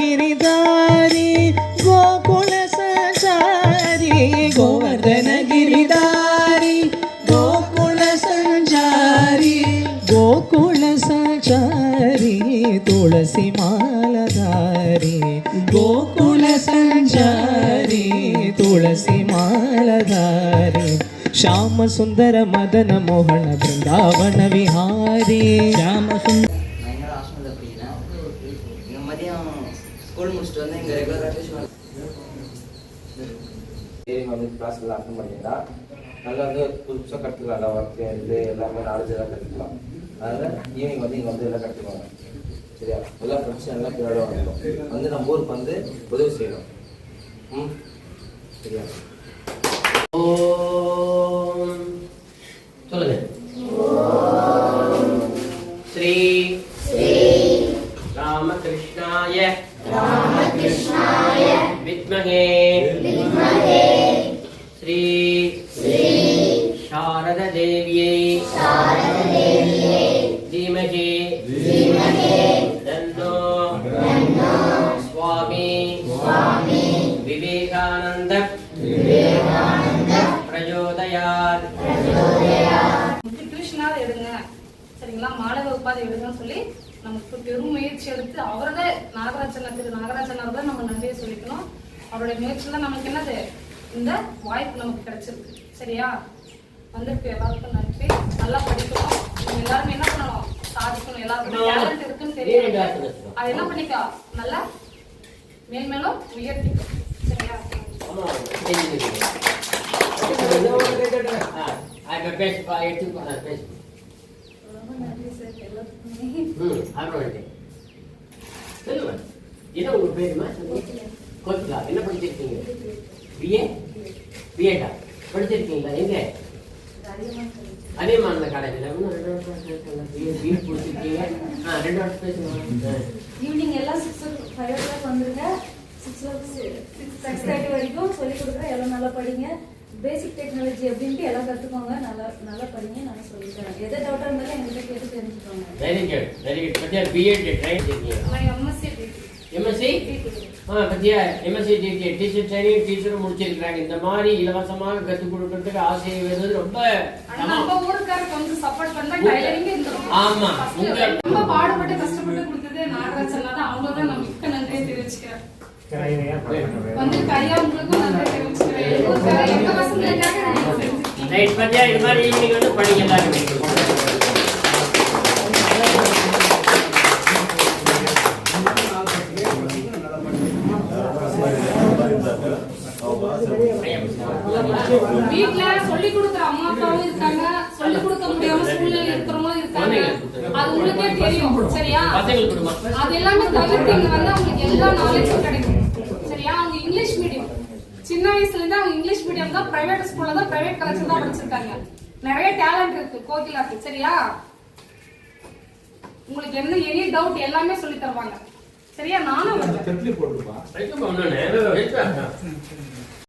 ಗೋವರ್ಧನಗಿರಿದಾರಿ ಗೋಕುಲ ಸಂಚಾರಿ ಗೋವರ್ಧನಗಿರಿದಾರಿ ಗೋಕುಲ ಸಂಚಾರಿ ಗೋಕುಲ ಸಂಚಾರಿ ತುಳಸಿ ಮಾಲಧಾರಿ ಗೋಕುಲ ಸಂಚಾರಿ ತುಳಸಿ ಮಾಲಧಾರಿ ಶ್ಯಾಮ ಸುಂದರ ಮದನ ಮೋಹನ ಬೃಂದಾವನ ವಿಹಾರಿ ಶ್ಯಾಮ ஸ்கூல் முடிச்சுட்டு வந்து இங்கே ரெகுலராக டியூஷன் நீங்கள் வந்து கிளாஸ்ல அட்டன் பண்ணிங்கன்னா நல்லா வந்து புதுசாக கற்றுக்கலாம் ஒர்க்கு இது எல்லாமே நாலேஜ் எல்லாம் கற்றுக்கலாம் அதனால் ஈவினிங் வந்து இங்கே வந்து எல்லாம் கற்றுக்குவாங்க சரியா? எல்லா ஃப்ரெண்ட்ஸும் எல்லாம் பின்னாடி வரணும் வந்து நம்ம ஊருக்கு வந்து உதவி செய்யணும். ம்? சரியா? ஓ ராமகிருஷ்ணாய. வித்மஹே ஸ்ரீ. சாரத தேவியை தீமஹி தன்னோ சுவாமி. விவேகானந்த. பிரச்சோதயாத் நமக்கு டியூஷனாவது எடுங்க. சரிங்களா? மாணவ உபாதை எடுங்கன்னு சொல்லி நமக்கு பெரும் முயற்சி எடுத்து அவரோட நாகராஜன் திரு நாகராஜன் அவர்கள் நம்ம நன்றியை சொல்லிக்கணும். அவருடைய முயற்சியில நமக்கு என்னது? இந்த வாய்ப்பு நமக்கு கிடைச்சிருக்கு. சரியா? வந்திருக்கு எல்லாருக்கும் நன்றி. நல்லா படிக்கணும். நீங்க எல்லாருமே என்ன பண்ணணும்? சாதிக்கணும். எல்லாருக்கும் டேலண்ட் இருக்குன்னு தெரியும் அது என்ன பண்ணிக்கோ? நல்லா மேல்மேலும் உயர்த்திக்கோ. சரியா? பேசுப்பா எடுத்துப்பா பேசு ரொம்ப நன்றி சார் எல்லாத்துக்குமே ம் ஆர்வம் சொல்லுங்க. என்ன உங்க பேருமா கோச்சிலா என்ன படிச்சிருக்கீங்க? பிஏ பிஏடா படிச்சிருக்கீங்களா? எங்க? அதே மாநில காலேஜில். இன்னும் ரெண்டு வருஷம் பிஏ பிஏ முடிச்சிருக்கீங்க. ஆ ரெண்டு வருஷம் பேசுங்க ஈவினிங் எல்லாம் சிக்ஸ் ஃபைவ் ஓ கிளாக் வந்துருங்க. சிக்ஸ் ஓ சிக்ஸ் தேர்ட்டி வரைக்கும் சொல்லி கொடுக்குறேன் எல்லாம் நல்லா படிங்க. பேசிக் டெக்னாலஜி அப்படின்ட்டு எல்லாம் கற்றுக்கோங்க நல்லா நல்லா படிங்க நான் சொல்லித்தரேன். எதை டவுட்டாக இருந்தாலும் எங்கிட்ட கேட்டு தெரிஞ்சுக்கோங்க. வெரி குட் வெரி குட் பத்தியா பிஎட் ட்ரைன் இருக்கீங்க நான் எம்எஸ்சி எம்எஸ்சி ஆ பத்தியா எம்எஸ்சி டிடி டீச்சர் ட்ரைனிங் டீச்சரும் முடிச்சிருக்கிறாங்க. இந்த மாதிரி இலவசமாக கற்றுக் கொடுக்கறதுக்கு ஆசை வருவது ரொம்ப நம்ம ஊருக்காரர் கொஞ்சம் சப்போர்ட் பண்ணா டைலரிங் இந்த ஆமா. உங்க- ரொம்ப பாடுபட்டு கஷ்டப்பட்டு கொடுத்தது நாகராஜன் தான். அவங்க தான் நான் மிக்க நன்றியை தெரிவிச்சுக்கிறேன். வந்து பத்தியா இது மாதிரி ஈவினிங் வந்து எல்லாருமே வீட்ல சொல்லி கொடுக்குற அம்மா அப்பாவும் இருக்காங்க சொல்லி கொடுக்க முடியாம சூழ்நிலை இருக்கிறவங்களும் இருக்காங்க அது உங்களுக்கே தெரியும். சரியா? அது எல்லாமே தவிர்த்து இங்க வந்து அவங்களுக்கு எல்லா நாலேஜும் கிடைக்கும் சரியா அவங்க இங்கிலீஷ் மீடியம் சின்ன வயசுல இருந்து அவங்க இங்கிலீஷ் மீடியம் தான் பிரைவேட் ஸ்கூல்ல தான் பிரைவேட் காலேஜ்ல தான் படிச்சிருக்காங்க. நிறைய டேலண்ட் இருக்கு கோகிலாக்கு சரியா? உங்களுக்கு என்ன எனி டவுட் எல்லாமே சொல்லி தருவாங்க. சரியா? நானும்